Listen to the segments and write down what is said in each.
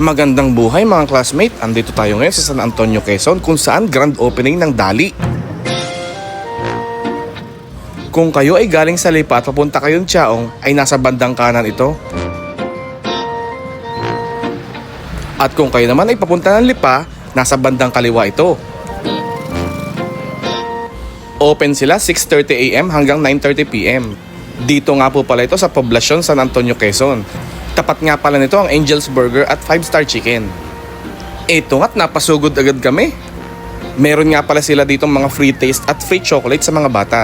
Magandang buhay mga classmate. Andito tayo ngayon sa San Antonio, Quezon kung saan grand opening ng Dali. Kung kayo ay galing sa Lipa at papunta kayong Chaong, ay nasa bandang kanan ito. At kung kayo naman ay papunta ng Lipa, nasa bandang kaliwa ito. Open sila 6.30 a.m. hanggang 9.30 p.m. Dito nga po pala ito sa Poblacion San Antonio, Quezon. Tapat nga pala nito ang Angel's Burger at 5 Star Chicken. Ito nga't napasugod agad kami. Meron nga pala sila ditong mga free taste at free chocolate sa mga bata.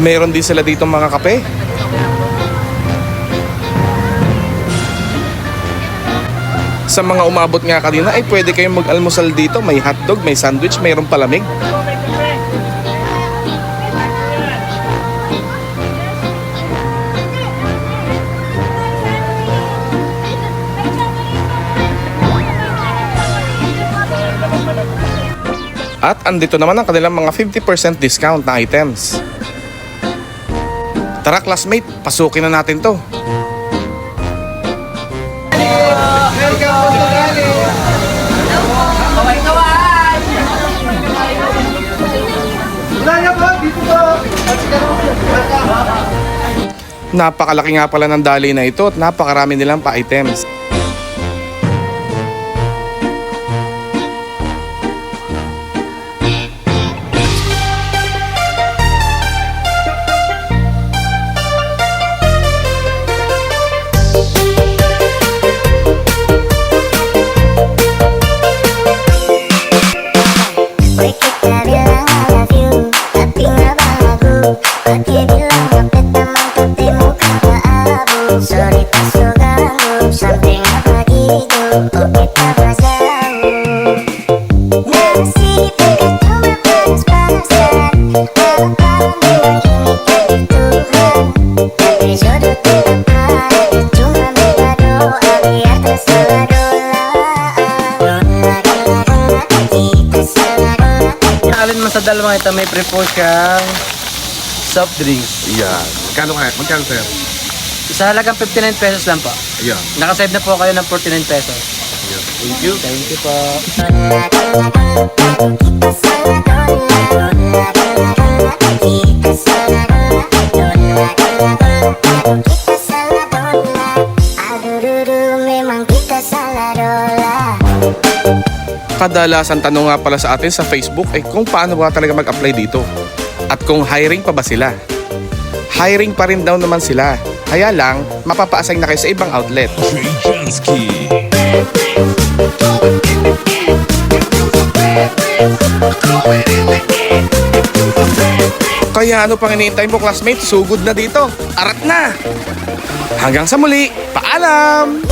Meron din sila ditong mga kape. Sa mga umabot nga kanina ay pwede kayong mag-almusal dito. May hotdog, may sandwich, mayroong palamig. At andito naman ang kanilang mga 50% discount na items. Tara classmate, pasukin na natin to. Napakalaki nga pala ng dali na ito at napakarami nilang pa-items. Alin man sa dalawang ito may pre-post kang soft drinks. Yan. Magkano kaya? Magkano sir? Sa halagang 59 pesos lang po. Yan. Nakasave na po kayo ng 49 pesos. Thank you. Thank you po. Kadalasan tanong nga pala sa atin sa Facebook ay kung paano ba talaga mag-apply dito. At kung hiring pa ba sila. Hiring pa rin daw naman sila. Kaya lang, mapapa-assign na kayo sa ibang outlet. Kaya ano pang iniintay mo classmate? Sugod na dito. Arat na! Hanggang sa muli, paalam!